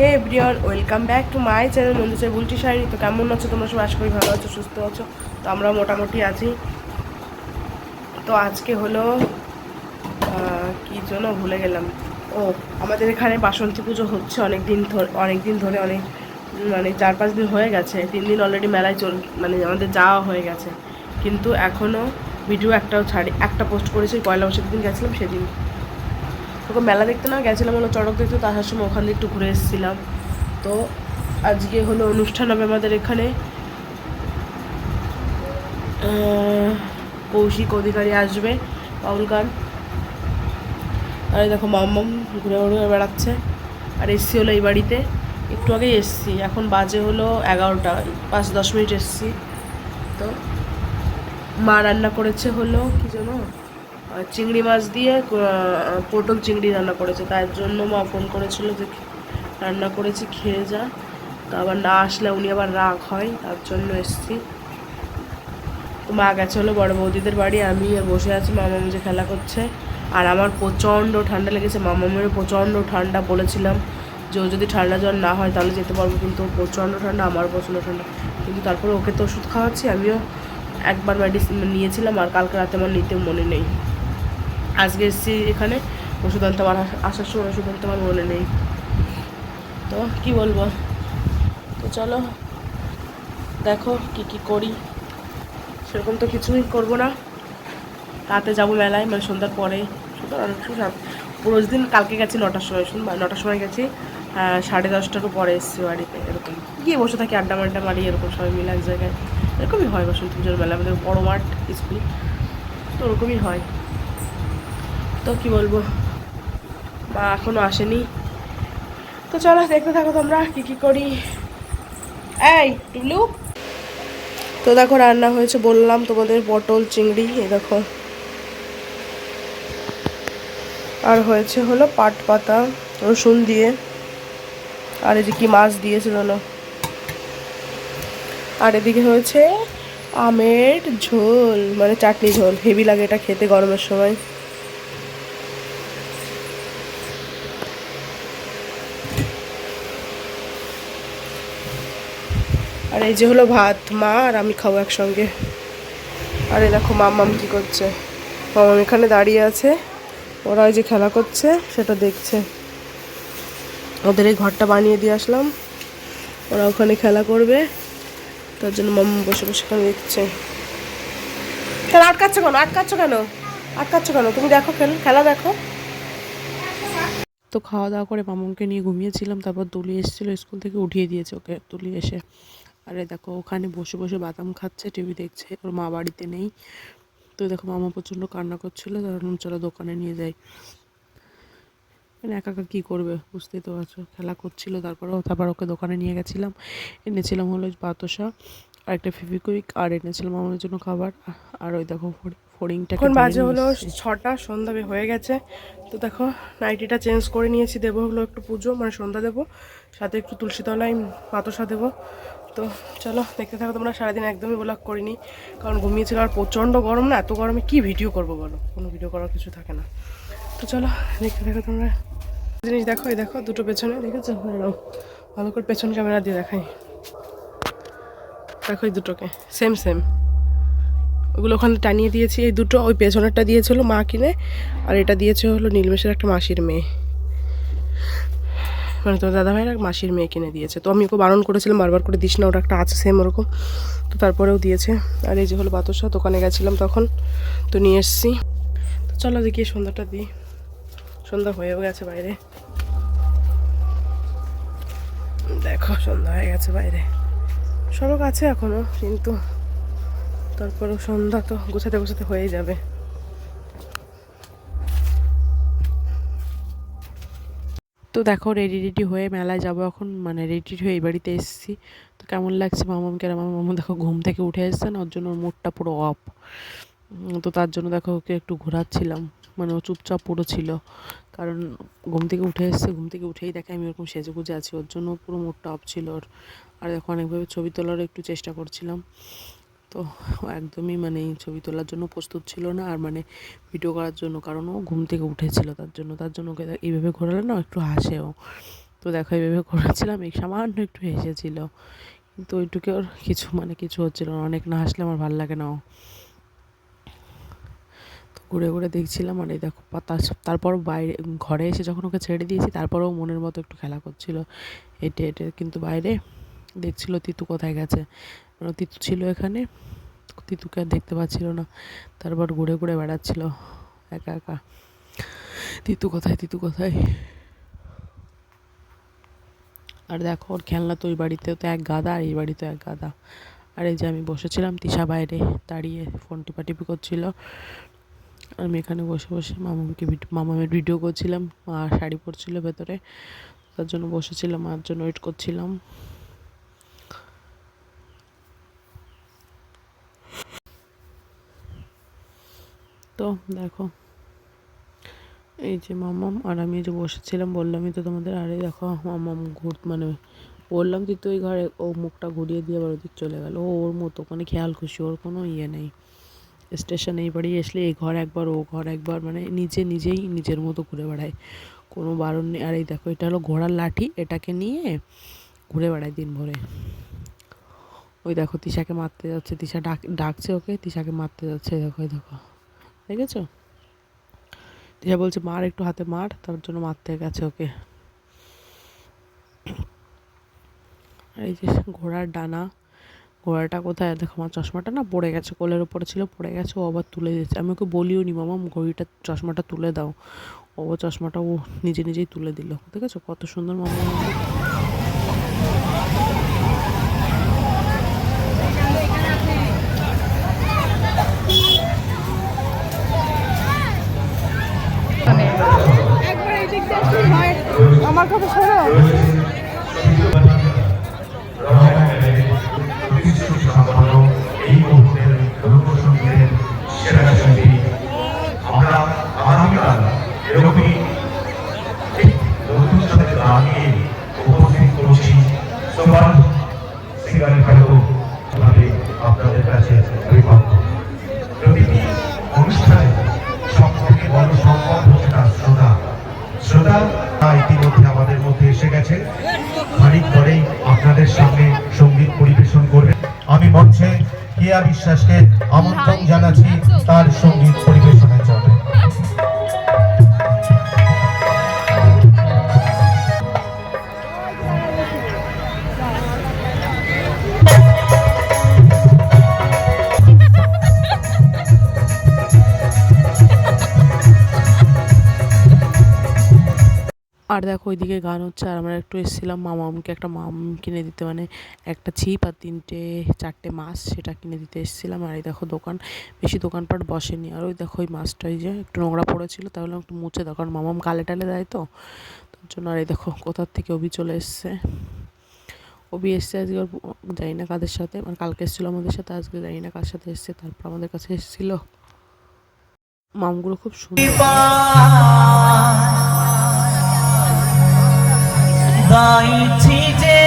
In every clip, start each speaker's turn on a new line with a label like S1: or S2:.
S1: Hey everyone, welcome back to my channel Mandir Bulti sari. তো কেমন আছো তোমরা? সব আশা করি ভালো আছো, সুস্থ আছো। তো আমরা মোটামুটি আছি। তো আজকে হলো কি জন্য ভুলে গেলাম। ও, আমাদের এখানে বাসন্তী পুজো হচ্ছে অনেক দিন ধরে অনেক দিন ধরে অনেক মানে চার পাঁচ দিন হয়ে গেছে। তিন দিন অলরেডি মেলায় চল মানে আমাদের যাওয়া হয়ে গেছে। কিন্তু এখনও ভিডিও একটাও ছাড়ি, একটা পোস্ট করেছি, পয়লা বৈশাখের দিন গেছিলাম, সেদিন তোকে মেলা দেখতে না গেছিলাম হলো চড়ক দেখতে, তো আসার সময় ওখান দিয়ে একটু ঘুরে এসেছিলাম। তো আজকে হলো অনুষ্ঠান হবে আমাদের এখানে। কৌশিক অধিকারী আসবে বাউল গান আর দেখো মাম্মাম ঘুরে ঘুরে বেড়াচ্ছে। আর এসছি হলো এই বাড়িতে। একটু আগেই এসছি, এখন বাজে হলো এগারোটা, পাঁচ দশ মিনিট এসছি। তো মা রান্না করেছে হলো, কি জানো চিংড়ি মাছ দিয়ে পটল চিংড়ি রান্না করেছে। তার জন্য মা ফোন করেছিল যে, রান্না করেছি, খেয়ে যা। তো আবার না আসলে উনি আবার রাগ হয়, তার জন্য এসছি। তো মা গেছে হলো বড় বৌদিদের বাড়ি, আমি বসে আছি মামা যে খেলা করছে। আর আমার প্রচণ্ড ঠান্ডা লেগেছে মামা মামামের প্রচণ্ড ঠান্ডা বলেছিলাম যে, ও যদি ঠান্ডা জ্বর না হয় তাহলে যেতে পারব, কিন্তু প্রচণ্ড ঠান্ডা, আমার প্রচণ্ড ঠান্ডা। কিন্তু তারপরে ওকে তো ওষুধ খাওয়াচ্ছি, আমিও একবার মেডিসিন নিয়েছিলাম, আর কালকে রাতে আমার নিতে মনে নেই। আজকে এসেছি এখানে। ওষুধ আনতে আমার আস- আসার সময় ওষুধ আনতে আমার মনে নেই। তো কি বলব? তো চলো, দেখো কি কি করি। সেরকম তো কিছুই করব না। রাতে যাব মেলায় মানে সন্ধ্যার পরে। সন্ধ্যার অনেক পুরো দিন কালকে গেছি নটার সময়, শুন নটার সময় গেছি সাড়ে দশটারও পরে এসেছি বাড়িতে, এরকম। গিয়ে বসে থাকি, আড্ডা মাড্ডা মারি, এরকম সবাই মিলে এক জায়গায়। এরকমই হয় বসন্ত পুজোর মেলা আমাদের বড় মাঠ, স্কুল। তো ওরকমই হয়। তো কি বলব? মা এখনও আসেনি। তো চলো, দেখতে থাকো তোমরা, কি কি করি। এই, টুলু। তো দেখো, রান্না হয়েছে, বললাম তোমাদের পটল, চিংড়ি এই দেখো। আর হয়েছে হলো পাট পাতা, রসুন দিয়ে। আর যে কি মাছ দিয়েছিল না। আর এদিকে হয়েছে আমের ঝোল মানে চাটনি ঝোল, হেভি লাগে এটা খেতে গরমের সময়। আর এই যে হলো ভাত, মা আর আমি খাব একসঙ্গে। আর এই দেখো মাম্মাম কি করছে। মামাম এখানে দাঁড়িয়ে আছে। ওরা ওই যে খেলা করছে, সেটা দেখছে। ওদের এই ঘরটা বানিয়ে দিয়ে আসলাম। ওরা ওখানে খেলা করবে। তার জন্য মাম্মা বসে বসে এখানে দেখছে। কেন আটকাচ্ছ কেন? আটকাচ্ছ কেন? আটকাচ্ছ কেন? তুমি দেখো খেল খেলা দেখো।
S2: তো খাওয়া দাওয়া করে মামুকে নিয়ে ঘুমিয়েছিলাম, তারপর তুলি এসেছিল, স্কুল থেকে উঠিয়ে দিয়েছে ওকে তুলি এসে। আরে দেখো ওখানে বসে বসে বাদাম খাচ্ছে টিভি দেখছে ওর মা বাড়িতে নেই। তো দেখো মামা প্রচণ্ড কান্না করছিল তখন চলো দোকানে নিয়ে যাই। মানে একা একা কী করবে বুঝতেই তো পারছ। খেলা করছিল তারপরেও তারপর ওকে দোকানে নিয়ে গেছিলাম। এনেছিলাম হলো বাতাসা আর একটা ফিভিকুইক আর এনেছিলাম আমার জন্য খাবার। আর ওই দেখো ফড়ি- ফড়িংটাকে
S1: এখন বাজে হলো ছটা সন্ধ্যা হয়ে গেছে। তো দেখো নাইটিটা চেঞ্জ করে নিয়েছি দেবো হলো একটু পুজো মানে সন্ধ্যা দেবো সাথে একটু তুলসী তলায় পাতসা দেবো। তো চলো, দেখতে থাকো, তোমরা সারাদিন একদমই ব্লগ করিনি। কারণ ঘুমিয়েছিল আর প্রচণ্ড গরম না, এত গরমে কি ভিডিও করব বলো? কোনো ভিডিও করার কিছু থাকে না। তো চলো, দেখতে থাকো তোমরা। জিনিস দেখো, এই দেখো, দুটো পেছনে, দেখেছ। ভালো করে পেছন ক্যামেরা দিয়ে দেখাই। দেখো এই দুটোকে সেম সেম ওগুলো ওখানে টানিয়ে দিয়েছি, এই দুটো ওই পেছনেরটা দিয়েছিল মা কিনে, আর এটা দিয়েছে হলো নীলমেশের একটা মাসির মেয়ে। মানে তোমার দাদাভাইয়ের মাসির মেয়ে কিনে দিয়েছে। তো আমি ওকে বারণ করেছিলাম, বারবার করে দিস না ওটা একটা আছে সেম ওরকম। তো তারপরেও দিয়েছে। আর এই যে হলো বাতসা, দোকানে গেছিলাম তখন। তো নিয়ে এসছি। তো চলো দেখি, সন্ধ্যাটা দিই। সন্ধ্যা হয়েও গেছে বাইরে। দেখো, সন্ধ্যা হয়ে গেছে বাইরে। সড়ক আছে এখনও, কিন্তু তারপরেও সন্ধ্যা তো গোছাতে গোছাতে হয়ে যাবে।
S2: তো দেখো রেডি রেডি হয়ে মেলায় যাব এখন মানে রেডি হয়ে এই বাড়িতে এসেছি। তো কেমন লাগছে মামামকে আর আমার মামা দেখো ঘুম থেকে উঠে এসছে না, ওর জন্য ওর মুডটা পুরো অফ তো তার জন্য দেখো ওকে একটু ঘোরাচ্ছিলাম মানে ও চুপচাপ পুরো ছিল। কারণ ঘুম থেকে উঠে এসছে, ঘুম থেকে উঠেই দেখে আমি ওরকম সেজে গুজে আছি, ওর জন্য পুরো মুডটা অফ ছিল ওর। আর দেখো অনেকভাবে ছবি তোলারও একটু চেষ্টা করছিলাম। তো একদমই মানে ছবি তোলার জন্য প্রস্তুত ছিল না আর মানে ভিডিও করার জন্য, কারণ ও ঘুম থেকে উঠেছিল তার জন্য। তার জন্য ওকে এইভাবে ঘোরালে না একটু হাসে ও তো দেখো এইভাবে ঘোরাচ্ছিলাম, এই সামান্য একটু হেসেছিল। কিন্তু ওইটুকু ওর কিছু মানে কিছু হচ্ছিল না, অনেক না হাসলে আমার ভালো লাগে না ও। তো ঘুরে ঘুরে দেখছিলাম আর এই দেখো তার তারপর বাইরে, ঘরে এসে যখন ওকে ছেড়ে দিয়েছি তারপরেও মনের মতো একটু খেলা করছিল। হেঁটে হেঁটে কিন্তু বাইরে দেখছিল তিতু কোথায় গেছে। তিতু ছিল এখানে। তিতুকে আর দেখতে পাচ্ছিল না। তারপর ঘুরে ঘুরে বেড়াচ্ছিল। একা একা। তিতু কোথায় তিতু কোথায়? আর দেখো, ওর খেলনা তো ওই বাড়িতে তো এক গাদা, আর এই বাড়িতে এক গাদা। আর এই যে আমি বসেছিলাম তিশা বাইরে, দাঁড়িয়ে ফোন টিপাটিপি করছিল। আমি এখানে বসে বসে মামাকে মামামের ভিডিও করছিলাম, মা শাড়ি পরছিল ভেতরে। তার জন্য বসেছিলাম, মার জন্য ওয়েট করছিলাম। তো দেখো। এই যে মামাম আর আমি যে বসেছিলাম বললামই তো তোমাদের আরে দেখো মামাম ঘুর মানে বললাম তুই তো ওই ঘরে ও মুখটা ঘুরিয়ে দিয়ে আবার ওদিক চলে গেল। ও ওর মতো মানে খেয়াল খুশি, ওর কোনো ইয়ে নেই। স্টেশন এই বাড়ি আসলে এই ঘর একবার, ও ঘর একবার মানে নিজে নিজেই নিজের মতো ঘুরে বেড়ায়। কোনো বারণ নেই। আর এই দেখো, এটা হলো ঘোড়ার লাঠি, এটাকে নিয়ে ঘুরে বেড়ায় দিন ভরে। ওই দেখো, তিশাকে মারতে যাচ্ছে, তিশা ডাক, ডাকছে ওকে, তিশাকে মারতে যাচ্ছে দেখো দেখো। দেখেছ? তিশা বলছে, মার একটু হাতে মার, তার জন্য মারতে গেছে ওকে। এই যে ঘোড়ার ডানা, ঘোড়াটা কোথায়? দেখো আমার চশমাটা না পড়ে গেছে, কোলের ওপরে ছিল, পড়ে গেছে, ও আবার তুলে দিয়েছে। আমি ওকে বলিও নি, মামা, ঘড়িটা, চশমাটা তুলে দাও। ও চশমাটা ও নিজে নিজেই তুলে দিল। দেখেছ? কত সুন্দর মামা।
S1: আমার কথা শোনো।
S3: শ্রোতা তা ইতিমধ্যে আমাদের মধ্যে এসে গেছে। খানিক পরেই আপনাদের সামনে সংগীত পরিবেশন করবে। আমি মঞ্চে কেয়া বিশ্বাসকে আমন্ত্রণ জানাচ্ছি তার সংগীত পরিবেশনের
S2: আর দেখো ওইদিকে গান হচ্ছে, আর আমরা একটু এসেছিলাম মামামকে একটা মাম কিনে দিতে মানে একটা ছিপ আর তিনটে, চারটে মাছ সেটা কিনে দিতে এসেছিলাম। আর এই দেখো দোকান, বেশি দোকানপাট বসেনি। আর ওই দেখো ওই মাছটা ওই যে একটু নোংরা পড়েছিল তাহলে একটু মুছে দাও, কারণ মামাম গালে টালে দেয় তো। তার জন্য আর এই দেখো কোথার থেকে অভি চলে এসছে। অভি এসছে আজকে জানি না কাদের সাথে মানে কালকে এসেছিল আমাদের সাথে, আজকে জানি না কার সাথে এসছে, তারপর আমাদের কাছে এসেছিল। মামগুলো খুব সুন্দর।
S4: গাইছি যে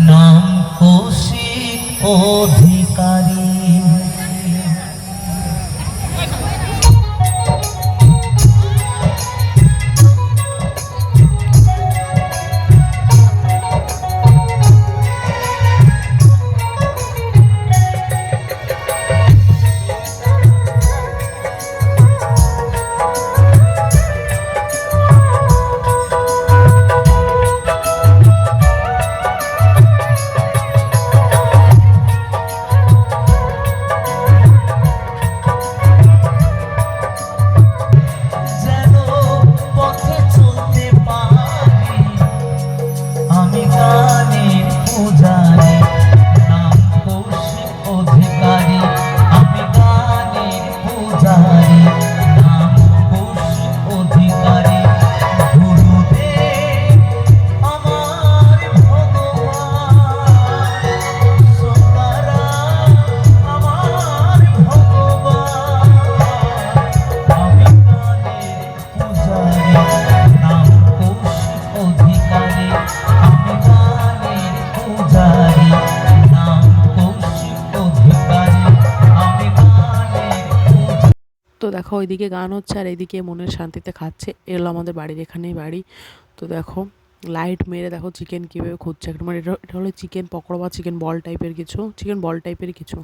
S4: নাম কোশিক অধিকারী।
S2: ওইদিকে গান হচ্ছে আর এইদিকে মনের শান্তিতে খাচ্ছে। এলো আমাদের বাড়ির এখানেই বাড়ি। তো দেখো লাইট মেরে দেখো চিকেন কীভাবে খুঁজছে। একটা মানে এটা এটা হলো চিকেন পকোড়া বা চিকেন বল টাইপের কিছু চিকেন বল টাইপের কিছু।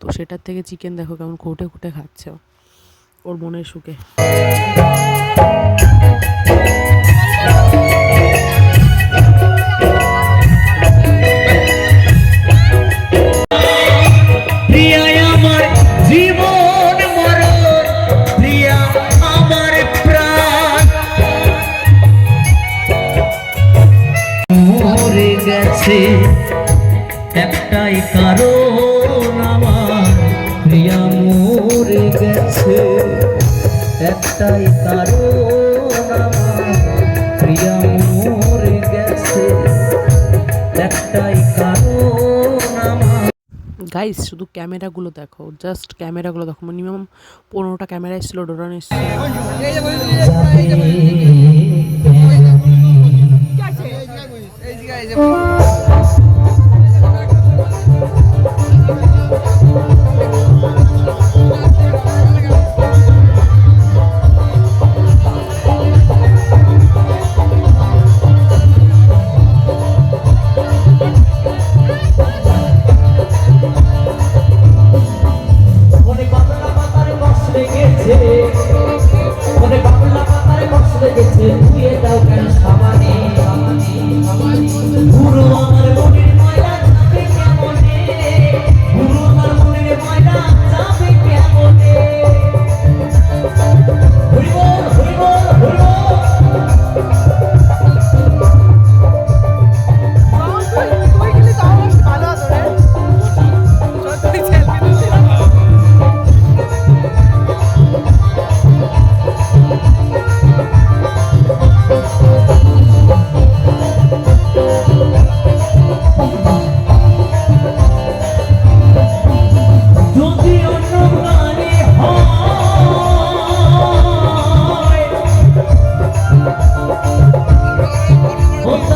S2: তো সেটার থেকে চিকেন দেখো কেমন খুঁটে খুঁটে খাচ্ছে। ওর মনের সুখে।
S4: আমার জীবন প্রিয়া মরে গেছে একটাই কারণ আমার
S2: গাইস শুধু ক্যামেরাগুলো দেখো জাস্ট ক্যামেরাগুলো দেখো মিনিমাম পনেরোটা ক্যামেরা এসেছিল ডোরান এসেছিল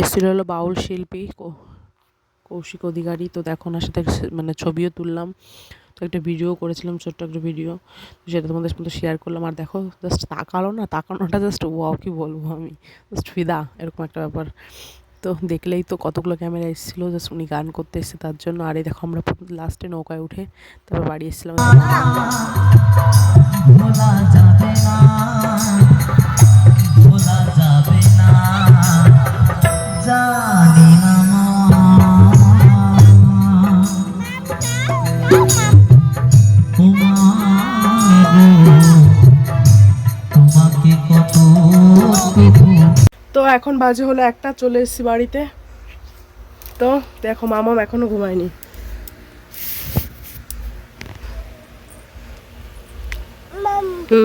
S2: এসেছিল হলো বাউল শিল্পী কৌশিক অধিকারী। তো দেখো ওনার সাথে মানে ছবিও তুললাম। তো একটা ভিডিও করেছিলাম, ছোট্ট একটা ভিডিও। সেটা তোমাদের সাথে শেয়ার করলাম। আর দেখো জাস্ট তাকালো না, তাকানোটা জাস্ট ওয়াও কি বলব আমি? জাস্ট ফিদা, এরকম একটা ব্যাপার। তো দেখলেই তো কতগুলো ক্যামেরা এসেছিল জাস্ট উনি গান করতে এসেছে তার জন্য। আর এই দেখো, আমরা লাস্টে নৌকায় উঠে তারপর বাড়ি এসেছিলাম।
S1: এখন বাজে হলো একটা, চলে এসেছি বাড়িতে। তো দেখো, মামাম এখনও ঘুমায়নি।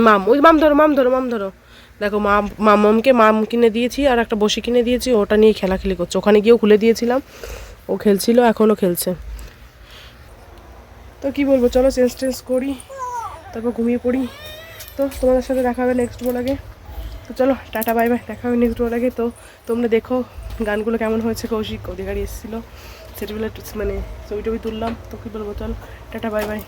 S1: মাম, ওই মাম ধরো মাম ধরো মাম ধরো। দেখো মাম মামামকে মাম কিনে দিয়েছি আর একটা বসি কিনে দিয়েছি, ওটা নিয়ে খেলাখেলি করছে। ওখানে গিয়েও খুলে দিয়েছিলাম। ও খেলছিল, এখনও খেলছে। তো কি বলব, চলো চেঞ্জ টেঞ্জ করি, তারপর ঘুমিয়ে পড়ি। তো তোমাদের সাথে দেখা হবে নেক্সট ব্লগে তো চলো, টাটা বাই বাই দেখা হবে নেক্সট ব্লগে তো তোমরা দেখো গানগুলো কেমন হয়েছে। কৌশিক অধিকারী এসেছিল। সেটাগুলো মানে ছবি টবি তুললাম। তো কী বলব, চলো। Tata bye bye